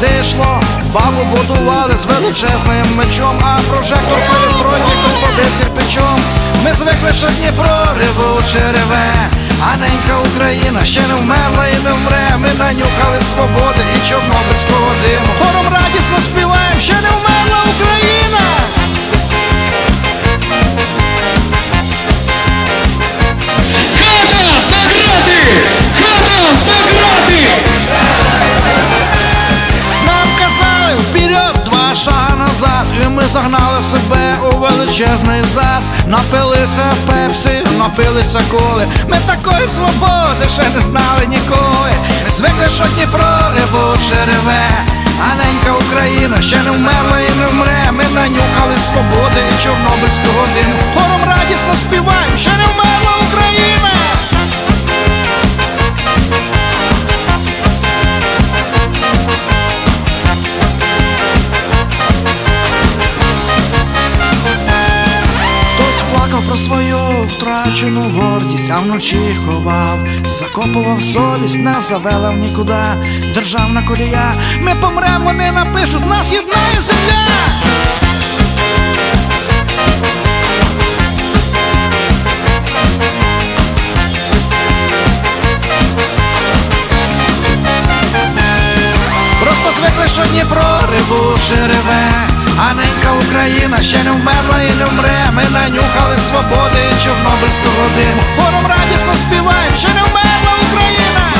де бабу будували з величезним мечом, а прожектор перестройки господи кирпичом. Ми звикли, що Дніпро рибу череве, а ненька Україна ще не вмерла і не вмре. Ми нанюхали свободи і чорнобильського диму. Хором радісно співаємо, загнали себе у величезний зад. Напилися пепсі, напилися коли. Ми такої свободи ще не знали ніколи. Ми звикли, що Дніпро ревуче реве. А ненька Україна ще не вмерла і не вмре. Ми нанюхали свободи і чорнобильського диму. Втрачену гордість, а вночі ховав, закопував совість, не завела в нікуди. Державна колія, ми помремо, вони напишуть, нас єднає земля. Просто звикли, що Дніпро ревуче реве, а Україна ще не вмерла і не вмре. Ми нанюхали свободи і чорнобильського диму. Хором радісно співаємо, ще не вмерла Україна.